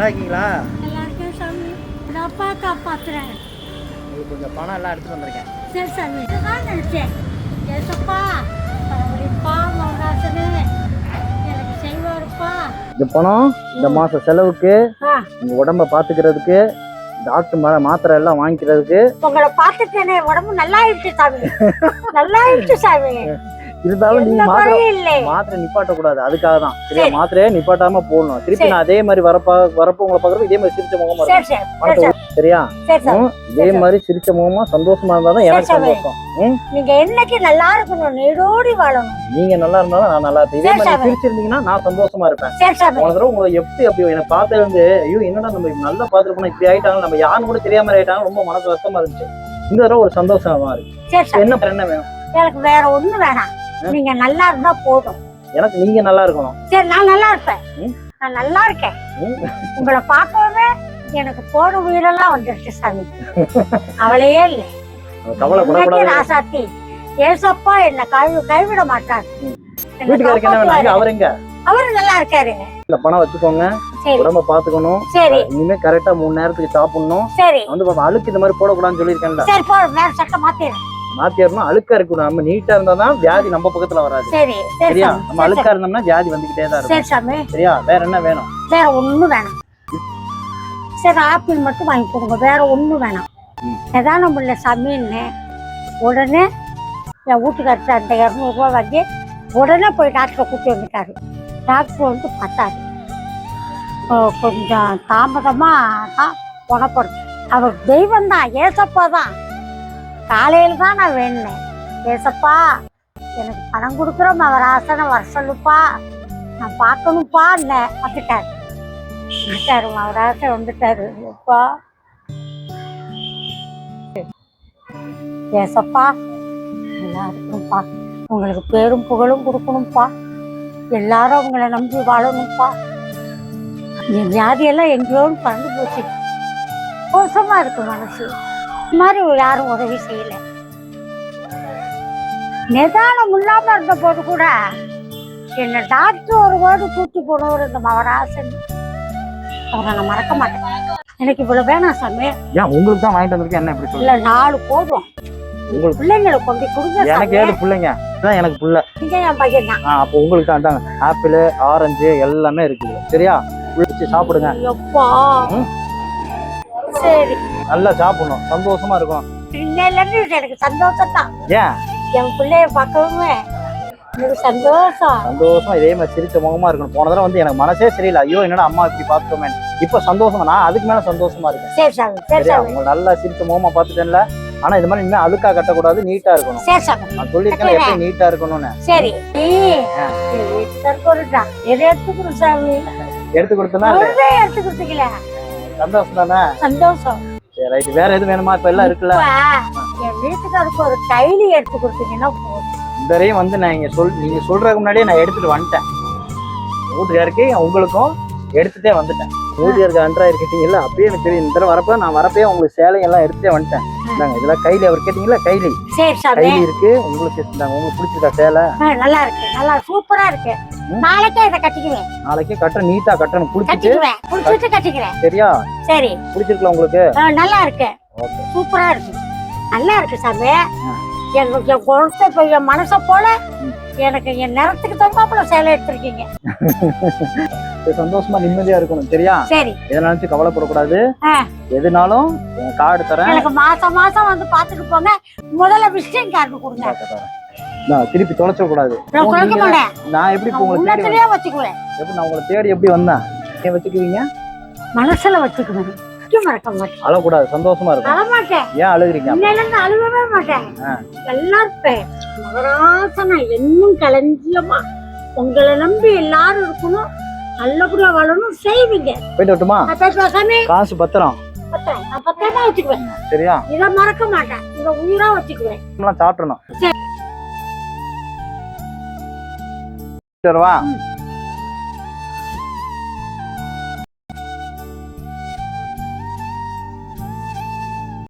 நல்லா இருக்கீங்களா நல்லா இருக்கேன் சாமி. நான் அப்பா காப்பாத்துறேன் உங்களுக்கு கொஞ்சம் பணம் எல்லாம் எடுத்துட்டு வந்திருக்கேன். சரி சாமி. இதுதான் நினைச்சேன். ஏசப்பா பரவலிப்பா மகராசனு எனக்கு செய்வாருப்பா இந்த பணம் இந்த மாச செலவுக்கு உங்க உடம்ப பாத்துக்கிறதுக்கு டாக்டர் மா மாத்திரை எல்லாம் வாங்கிக்கிறதுக்கு. உங்களை பார்த்துட்டேனே உடம்பு நல்லா ஆயிடுச்சு சாமி. நல்லா ஆயிடுச்சு சாமி. இருந்தாலும் நீங்க மாத்திரை மாத்திரை நிப்பாட்ட கூடாது அதுக்காக தான். சரியா? சரி. மாத்திரையே நிப்பாட்டாம போடணும். திருப்பி. நான் அதே மாதிரி வரப்பா வரப்போ உங்களை பாக்குறப்ப இதே மாதிரி சிரிச்ச முகமா இருக்கும் சரியா? இதே. மாதிரி சிரிச்ச முகமா சந்தோஷமா இருந்தா தான் எனக்கு. சந்தோஷம். நீங்க என்னைக்கு நல்லா இருக்கணும் நீடோடி வாழணும். நீங்க நல்லா இருந்தாலும் நான் நல்லா இருப்பேன். இதே மாதிரி சரி. சிரிச்சிருந்தீங்கன்னா நான் சந்தோஷமா இருப்பேன். போன தடவை உங்களை எப்படி அப்படி எனக்கு பார்த்ததுல இருந்து ஐயோ என்னடா நம்ம நல்லா பார்த்துருப்போம் இப்படி ஆயிட்டாங்க நம்ம யாரும் கூட தெரியாம ஆயிட்டாங்க ரொம்ப மனசு வருத்தமா இருந்துச்சு. இந்த தடவை ஒரு சந்தோஷமா இருக்கு. என்ன என்ன வேணும்? எனக்கு வேற ஒண்ணு வேணாம். நீங்க நல்லா இருந்தா போதும். எனக்கு நீங்க நல்லா இருக்கணும். சரி நான் நல்லா இருப்பேன். நான் நல்லா இருக்கேன். உங்களை பார்க்கவே எனக்கு போன உயிரெல்லாம் வந்துருச்சு சாமி. அவளையே இல்லை. ராசாத்தி. ஏசப்பா என்ன கை கைவிட மாட்டார். அவர் நல்லா இருக்காரு. இந்த பணம் வச்சுக்கோங்க. உடம்ப பாத்துக்கணும் சரி. இனிமே கரெக்டா மூணு நேரத்துக்கு சாப்பிடணும். சரி. வந்து அழுக்கு இந்த மாதிரி போடக்கூடாதுன்னு சொல்லியிருக்கேன்ல. சரி போ வேற சட்டை மாத்திடுறேன் மாத்திரணும் அழுக்கா இருக்கணும் நம்ம நீட்டா இருந்தா தான் வியாதி நம்ம பக்கத்துல வராது. சரி சரி சரியா? நம்ம அழுக்கா இருந்தோம்னா வியாதி வந்துகிட்டே தான் இருக்கும். சரி சாமி. சரியா? வேற என்ன வேணும்? வேற ஒண்ணும் வேணாம். சரி ஆப்பிள் மட்டும் வாங்கி கொடுங்க. வேற ஒண்ணும் வேணாம். ம். ஏதாவது நம்மள சாமின்னு. உடனே என் வீட்டுக்காரர் அந்த இரநூறுவா வாங்கி உடனே போய் டாக்டரை கூட்டி வந்துட்டாரு. டாக்டர் வந்து பார்த்தாரு. கொஞ்சம் தாமதமாக தான் குணப்படும் அவர் தெய்வம் தான் ஏசப்பா தான். காலையில் தான் நான் வேணேன் ஏசப்பா எனக்கு பணம் கொடுக்குற மகராசனை வர சொல்லுப்பா. நான் பார்க்கணும்ப்பா வந்துட்டாரு. வந்துட்டாரு மகராசன் வந்துட்டாரு. அப்பா ஏசப்பா நல்லா இருக்கணும்ப்பா உங்களுக்கு பேரும் புகழும் கொடுக்கணும்ப்பா. எல்லாரும் அவங்கள நம்பி வாழணும்ப்பா. என் ஜாதியெல்லாம் எங்கேயோன்னு பறந்து போச்சு. கோஷமாக இருக்கு மனசு. மாதிரி யாரும் உதவி செய்யல. நிதானம் இல்லாம இருந்த போது கூட என்ன டாக்டர் ஒரு வேர்டு கூட்டி போனவர் இந்த மகராசன். அவரை நான் மறக்க மாட்டேன். எனக்கு இவ்வளவு வேணாம் சாமி. ஏன் உங்களுக்கு தான் வாங்கிட்டு வந்திருக்கேன்? என்ன இப்படி இல்ல நாலு போதும். உங்களுக்கு பிள்ளைங்களை கொண்டு கொடுங்க எனக்கு ஏழு பிள்ளைங்க? இதான் எனக்கு புள்ள. நீங்க என் பையன் தான். அப்போ உங்களுக்கு தான் தாங்க ஆப்பிள் ஆரஞ்சு எல்லாமே இருக்குது. சரியா? வச்சு சாப்பிடுங்க. எப்பா. சரி. நல்லா சாப்பிடணும். சந்தோஷமா இருக்கும். எனக்கு சந்தோஷம் தான் ஏன்? என் பிள்ளைய பார்க்கவுமே எனக்கு சந்தோஷம். சந்தோஷமா இதே மாதிரி சிரிச்ச முகமா இருக்கணும். போன தடவை வந்து எனக்கு மனசே சரியில்லை. ஐயோ என்னடா அம்மா இப்படி பார்த்துக்கோமே இப்ப சந்தோஷமா நான் அதுக்கு மேல சந்தோஷமா இருக்கேன். சரி சரி சரியா? சாமி உங்க நல்லா சிரிச்ச முகமா பார்த்துட்டேன்ல. ஆனா இந்த மாதிரி இனிமே அழுக்கா கட்டக்கூடாது நீட்டா இருக்கணும். சரி நான் சொல்லியிருக்கேன் எப்படி நீட்டா இருக்கணும்னு. சரி. எடுத்து கொடுத்தனா எடுத்து கொடுத்துக்கல. சந்தோஷம் தானே? சந்தோஷம். ரைட் வேற எதுவும் வேணுமா? இப்ப எல்லாம் இருக்குல்ல? என் வீட்டுக்காருக்கு ஒரு கைலி எடுத்து கொடுத்தீங்கன்னா போதும். இந்த வரையும் வந்து நான் இங்க சொல் நீங்க சொல்றதுக்கு முன்னாடியே நான் எடுத்துட்டு வந்துட்டேன். வீட்டுக்காருக்கு உங்களுக்கும் எடுத்துட்டே வந்துட்டேன். வீட்டுக்காருக்கு அன்றாயிரம் கேட்டீங்கல்ல அப்பயே எனக்கு தெரியும். இந்த தடவை வரப்ப நான் வரப்பே உங்களுக்கு சேலை எல்லாம் எடுத்துட்டே வந்துட்டேன். இந்தாங்க இதெல்லாம் கைலி. அவர் கேட்டீங்களா கைலி. சரி சாமி கைலி இருக்கு. உங்களுக்கு இந்தாங்க உங்களுக்கு பிடிச்சிருக்கா சேலை? நல்லா இருக்கு. நல்லா சூப்பரா இருக்கு. நாளைக்கே இதை கட்டிக்குவேன். நாளைக்கே கட்ட நீட்டா கட்டணும் குளிச்சுட்டு குளிச்சுட்டு கட்டிக்கிறேன் சரியா? சரி. பிடிச்சிருக்கல உங்களுக்கு? நல்லா இருக்கு. சூப்பரா இருக்கு. நல்லா இருக்கு சாமி. ஆ. எங்க என் குழந்தை இப்ப என் மனசை போல. எனக்கு என் நிறத்துக்கு தகுந்தாப்புல சேலை எடுத்திருக்கீங்க. சந்தோஷமா நிம்மதியா இருக்கணும் சரியா? சரி. எதை நினைச்சு கவலைப்படக்கூடாது. எதுனாலும் என் கார்டு தரேன். எனக்கு மாசம் மாசம் வந்து பாத்துட்டு போங்க. முதல்ல விசிட்டிங் கார்டு கொடுங்க. நான் திருப்பி தொலைச்ச கூடாது. நான் எப்படி இப்ப நான் உங்களை தேடி உள்ளத்திலேயே வச்சுக்குவேன். வந்தேன்? எப்படி நான் உங்களை தேடி எப்படி வந்தேன்? ஏன் வச்சுக்குவீங்க? மனசுல வச்சுக்குவேன். அழக்கூடாது சந்தோஷமா இருக்கும். அழமாட்டேன். ஏன் அழுகுறீங்க? இன்னையில அழுகவே மாட்டேன். நல்லா இருப்பேன் மகராசனா கலஞ்சியமா உங்களை நம்பி எல்லாரும் இருக்கணும். நல்லபடியா வாழணும் செய்வீங்க. போயிட்டு வரட்டுமா? காசு பத்திரம். பத்திரம். வச்சுக்குவேன். சரியா? இதை மறக்க மாட்டேன். இதை உயிரா வச்சுக்குவேன். சாப்பிடணும். சரி. வரவா ம்.